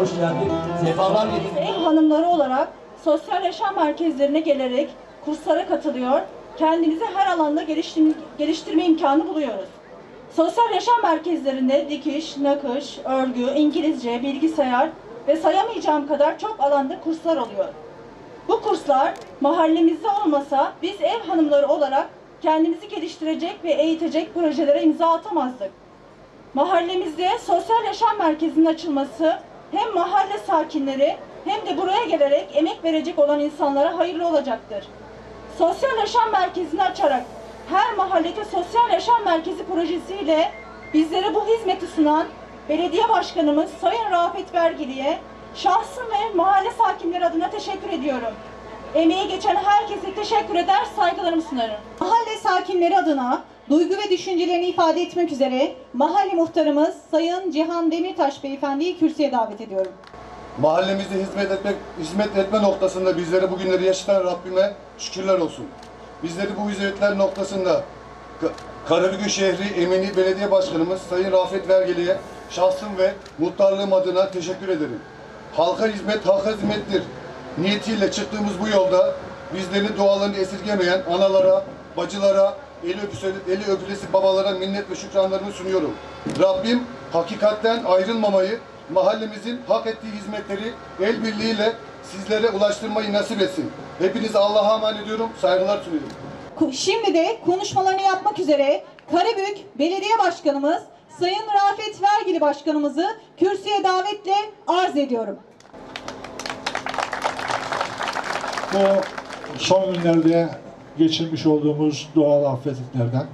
hoş geldin. Sefalar getirdin. Ev hanımları olarak sosyal yaşam merkezlerine gelerek kurslara katılıyor, kendimizi her alanda geliştirme, geliştirme imkanı buluyoruz. Sosyal yaşam merkezlerinde dikiş, nakış, örgü, İngilizce, bilgisayar ve sayamayacağım kadar çok alanda kurslar oluyor. Bu kurslar mahallemizde olmasa biz ev hanımları olarak kendimizi geliştirecek ve eğitecek projelere imza atamazdık. Mahallemizde sosyal yaşam merkezinin açılması hem mahalle sakinleri hem de buraya gelerek emek verecek olan insanlara hayırlı olacaktır. Sosyal yaşam merkezini açarak her mahallede sosyal yaşam merkezi projesiyle bizlere bu hizmeti sunan belediye başkanımız Sayın Rafet Vergili'ye şahsım ve mahalle sakinleri adına teşekkür ediyorum. Emeği geçen herkese teşekkür eder, saygılarımı sunarım. Mahalle sakinleri adına duygu ve düşüncelerini ifade etmek üzere mahalle muhtarımız Sayın Cihan Demirtaş Beyefendi'yi kürsüye davet ediyorum. Mahallemizde hizmet etmek, hizmet etme noktasında bizleri bugünleri yaşatan Rabbime şükürler olsun. Bizleri bu hizmetler noktasında Ka- Karabük'ün şehri Emini Belediye Başkanımız Sayın Rafet Vergeli'ye şahsım ve muhtarlığım adına teşekkür ederim. Halka hizmet, halka hizmettir. Niyetiyle çıktığımız bu yolda bizlerin dualarını esirgemeyen analara, bacılara, eli öpüsü, eli öpülesi babalara minnet ve şükranlarımı sunuyorum. Rabbim hakikatten ayrılmamayı, mahallemizin hak ettiği hizmetleri el birliğiyle sizlere ulaştırmayı nasip etsin. Hepinize Allah'a emanet ediyorum. Saygılar sunuyorum. Şimdi de konuşmalarını yapmak üzere Karabük Belediye Başkanımız Sayın Rafet Vergili Başkanımızı kürsüye davetle arz ediyorum. Bu son günlerde geçirmiş olduğumuz doğal afetlerden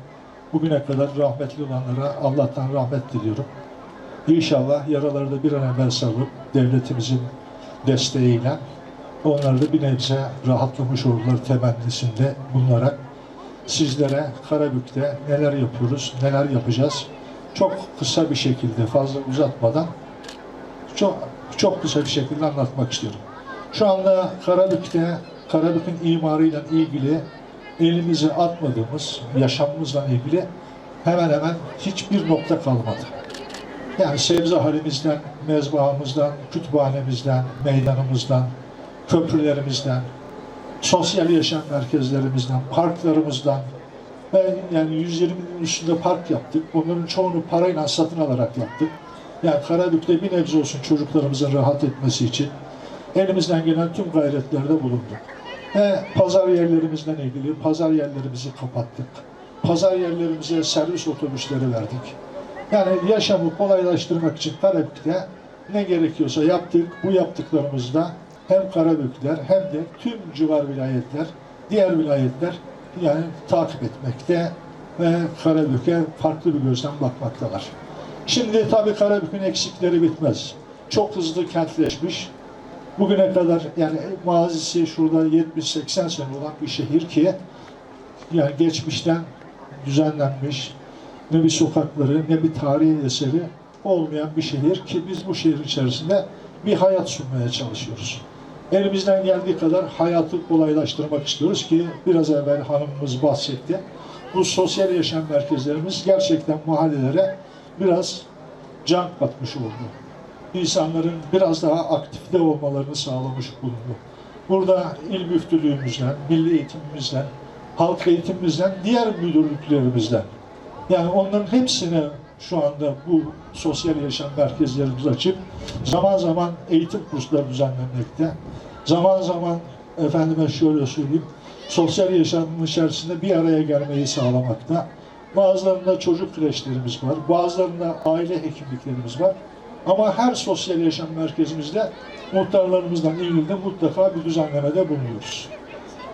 bugüne kadar rahmetli olanlara Allah'tan rahmet diliyorum. İnşallah yaraları da bir an evvel sarılıp devletimizin desteğiyle onlar da bir nebze rahatlamış olurlar temennisinde bulunarak sizlere Karabük'te neler yapıyoruz, neler yapacağız çok kısa bir şekilde fazla uzatmadan çok çok kısa bir şekilde anlatmak istiyorum. Şu anda Karabük'te Karabük'ün imarıyla ilgili elimizi atmadığımız yaşamımızla ilgili hemen hemen hiçbir nokta kalmadı. Yani sebze halimizden, mezbahamızdan, kütüphanemizden, meydanımızdan, köprülerimizden, sosyal yaşam merkezlerimizden, parklarımızdan ve yani 120'nin üstünde park yaptık. Bunların çoğunu parayla satın alarak yaptık. Yani Karabük'te bir nebze olsun çocuklarımızın rahat etmesi için elimizden gelen tüm gayretlerde bulunduk. Ve pazar yerlerimizle ilgili pazar yerlerimizi kapattık. Pazar yerlerimize servis otobüsleri verdik. Yani yaşamı kolaylaştırmak için Karabük'te ne gerekiyorsa yaptık. Bu yaptıklarımızda hem Karabükler hem de tüm civar vilayetler, diğer vilayetler yani takip etmekte ve Karabük'e farklı bir gözden bakmaktalar. Şimdi tabii Karabük'ün eksikleri bitmez. Çok hızlı kentleşmiş. Bugüne kadar yani mazisi şurada 70-80 sene olan bir şehir ki yani geçmişten düzenlenmiş ne bir sokakları ne bir tarihi eseri olmayan bir şehir ki biz bu şehir içerisinde bir hayat sunmaya çalışıyoruz. Elimizden geldiği kadar hayatı kolaylaştırmak istiyoruz ki biraz evvel hanımımız bahsetti. Bu sosyal yaşam merkezlerimiz gerçekten mahallelere biraz can katmış oldu. İnsanların biraz daha aktifte olmalarını sağlamış bulundu. Burada il müftülüğümüzden, milli eğitimimizden, halk eğitimimizden, diğer müdürlüklerimizden yani onların hepsine şu anda bu sosyal yaşam merkezlerimiz açıp zaman zaman eğitim kursları düzenlenmekte. Zaman zaman efendime şöyle söyleyeyim sosyal yaşamın içerisinde bir araya gelmeyi sağlamakta. Bazılarında çocuk kreşlerimiz var, bazılarında aile hekimliklerimiz var. Ama her sosyal yaşam merkezimizde muhtarlarımızdan ilgili mutlaka bir düzenlemede bulunuyoruz.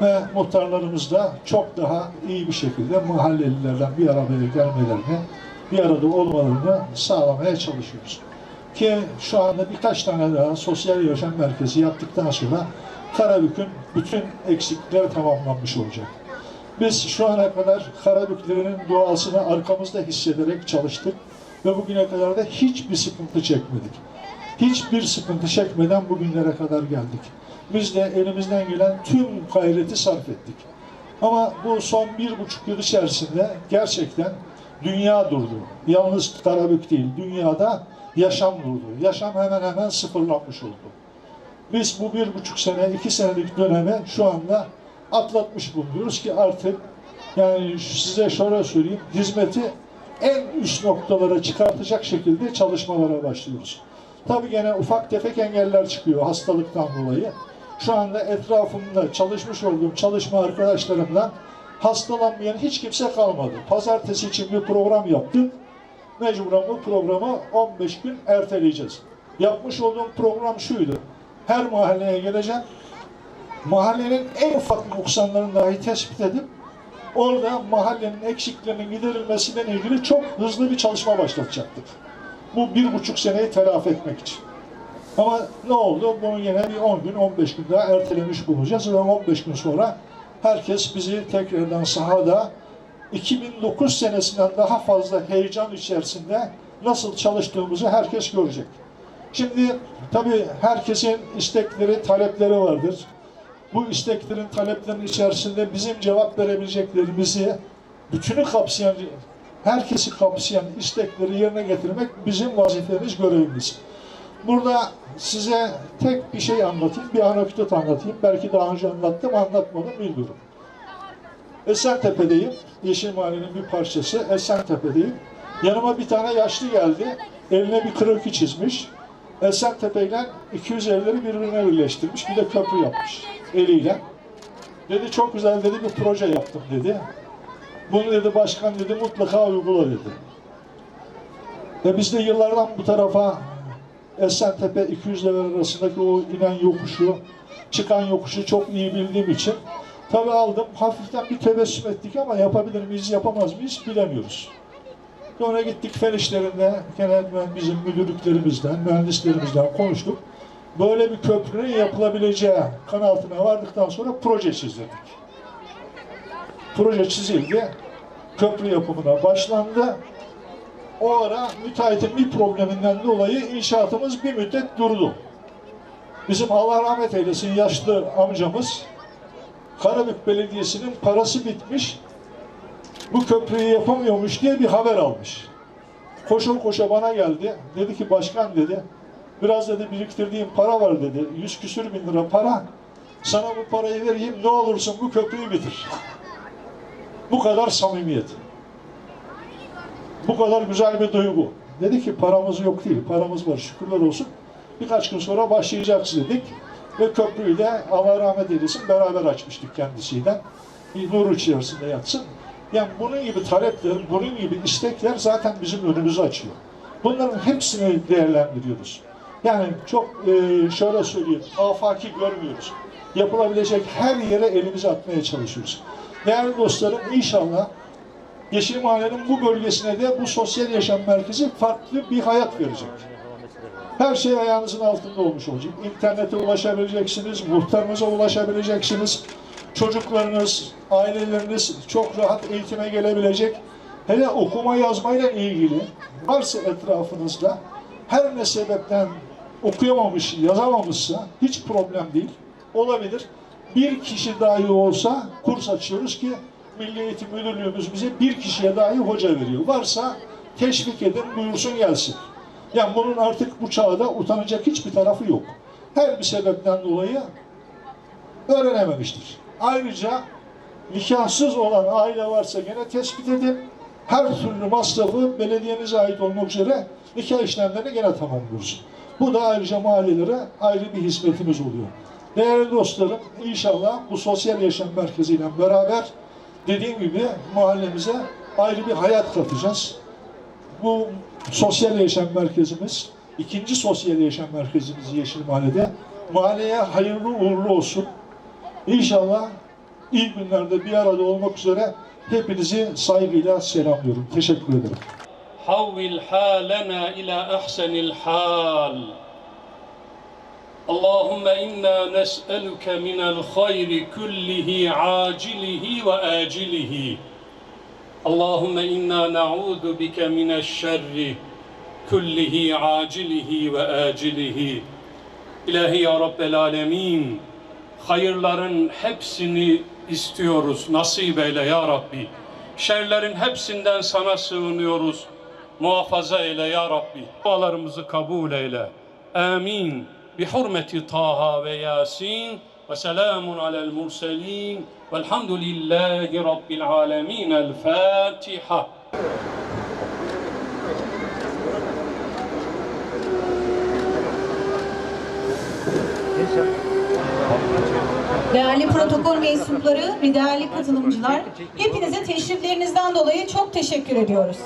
Ve muhtarlarımız da çok daha iyi bir şekilde mahallelilerden bir araya gelmelerini, bir arada olmalarını sağlamaya çalışıyoruz. Ki şu anda birkaç tane daha sosyal yaşam merkezi yaptıktan sonra Karabük'ün bütün eksiklikleri tamamlanmış olacak. Biz şu ana kadar Karabüklerinin doğasını arkamızda hissederek çalıştık ve bugüne kadar da hiçbir sıkıntı çekmedik. Hiçbir sıkıntı çekmeden bugünlere kadar geldik. Biz de elimizden gelen tüm gayreti sarf ettik. Ama bu son bir buçuk yıl içerisinde gerçekten dünya durdu. Yalnız Karabük değil, dünyada yaşam durdu. Yaşam hemen hemen sıfırlanmış oldu. Biz bu bir buçuk sene, iki senelik dönemi şu anda atlatmış bulunuyoruz ki artık yani size şöyle söyleyeyim, hizmeti en üst noktalara çıkartacak şekilde çalışmalara başlıyoruz. Tabii gene ufak tefek engeller çıkıyor hastalıktan dolayı. Şu anda etrafımda çalışmış olduğum çalışma arkadaşlarımdan hastalanmayan hiç kimse kalmadı. Pazartesi için bir program yaptık. Mecburen bu programı 15 gün erteleyeceğiz. Yapmış olduğum program şuydu. Her mahalleye geleceğim. Mahallenin en ufak noksanlarını dahi tespit edip orada mahallenin eksiklerinin giderilmesiyle ilgili çok hızlı bir çalışma başlatacaktık. Bu bir buçuk seneyi telafi etmek için. Ama ne oldu? Bunu yine bir 10 gün, 15 gün daha ertelemiş bulunacağız ve 15 gün sonra herkes bizi tekrardan sahada 2009 senesinden daha fazla heyecan içerisinde nasıl çalıştığımızı herkes görecek. Şimdi tabii herkesin istekleri, talepleri vardır. Bu isteklerin, taleplerin içerisinde bizim cevap verebileceklerimizi bütünü kapsayan, herkesi kapsayan istekleri yerine getirmek bizim vazifemiz, görevimiz. Burada size tek bir şey anlatayım, bir anekdot anlatayım. Belki daha önce anlattım, anlatmadım bilmiyorum. Esentepe'deyim. Yeşil Mahallenin bir parçası. Esentepe'deyim. Yanıma bir tane yaşlı geldi. Eline bir kroki çizmiş. Esentepe ile 250'leri birbirine birleştirmiş. Bir de köprü yapmış eliyle. Dedi çok güzel dedi bir proje yaptım dedi. Bunu dedi başkan dedi mutlaka uygula dedi. Ve biz de yıllardan bu tarafa Esentepe 200 level arasındaki o inen yokuşu, çıkan yokuşu çok iyi bildiğim için tabi aldım. Hafiften bir tebessüm ettik ama yapabilir miyiz, yapamaz mıyız bilemiyoruz. Sonra gittik fen işlerinde genel bizim müdürlüklerimizden, mühendislerimizden konuştuk. Böyle bir köprünün yapılabileceği kanaatine vardıktan sonra proje çizdirdik. Proje çizildi. Köprü yapımına başlandı. O ara müteahhitin bir probleminden dolayı inşaatımız bir müddet durdu. Bizim Allah rahmet eylesin yaşlı amcamız Karabük Belediyesi'nin parası bitmiş bu köprüyü yapamıyormuş diye bir haber almış. Koşa koşa bana geldi. Dedi ki başkan dedi biraz dedi biriktirdiğim para var dedi. Yüz küsür bin lira para. Sana bu parayı vereyim ne olursun bu köprüyü bitir. Bu kadar samimiyet. Bu kadar güzel bir duygu. Dedi ki paramız yok değil, paramız var şükürler olsun. Birkaç gün sonra başlayacağız dedik. Ve köprüyü de Allah rahmet eylesin beraber açmıştık kendisiyle. Bir nur içerisinde yatsın. Yani bunun gibi talepler, bunun gibi istekler zaten bizim önümüzü açıyor. Bunların hepsini değerlendiriyoruz. Yani çok e, şöyle söyleyeyim, afaki görmüyoruz. Yapılabilecek her yere elimizi atmaya çalışıyoruz. Değerli dostlarım inşallah Yeşil Mahallenin bu bölgesine de bu sosyal yaşam merkezi farklı bir hayat verecek. Her şey ayağınızın altında olmuş olacak. İnternete ulaşabileceksiniz, muhtarınıza ulaşabileceksiniz. Çocuklarınız, aileleriniz çok rahat eğitime gelebilecek. Hele okuma yazmayla ilgili varsa etrafınızda her ne sebepten okuyamamış, yazamamışsa hiç problem değil. Olabilir. Bir kişi dahi olsa kurs açıyoruz ki Milli Eğitim Müdürlüğümüz bize bir kişiye dahi hoca veriyor. Varsa teşvik edin, buyursun gelsin. Yani bunun artık bu çağda utanacak hiçbir tarafı yok. Her bir sebepten dolayı öğrenememiştir. Ayrıca nikahsız olan aile varsa gene tespit edin. Her türlü masrafı belediyenize ait olmak üzere nikah işlemlerini gene tamamlıyoruz. Bu da ayrıca mahallelere ayrı bir hizmetimiz oluyor. Değerli dostlarım inşallah bu sosyal yaşam merkeziyle beraber dediğim gibi mahallemize ayrı bir hayat katacağız. Bu sosyal yaşam merkezimiz, ikinci sosyal yaşam merkezimiz Yeşil Mahalle'de. Mahalleye hayırlı uğurlu olsun. İnşallah iyi günlerde bir arada olmak üzere hepinizi saygıyla selamlıyorum. Teşekkür ederim حول حالنا إلى أحسن الحال اللهم إنا نسألك من الخير كله عاجله وآجله اللهم إنا نعوذ بك من الشر كله عاجله وآجله İlahi ya Rabbel Alemin hayırların hepsini istiyoruz nasip eyle ya Rabbi şerlerin hepsinden sana sığınıyoruz muhafaza eyle ya Rabbi. Dualarımızı kabul eyle. Amin. Bi hurmeti Taha ve Yasin ve selamun alel murselin velhamdülillahi rabbil alemin. El Fatiha. Değerli protokol mensupları ve değerli katılımcılar, hepinize teşriflerinizden dolayı çok teşekkür ediyoruz.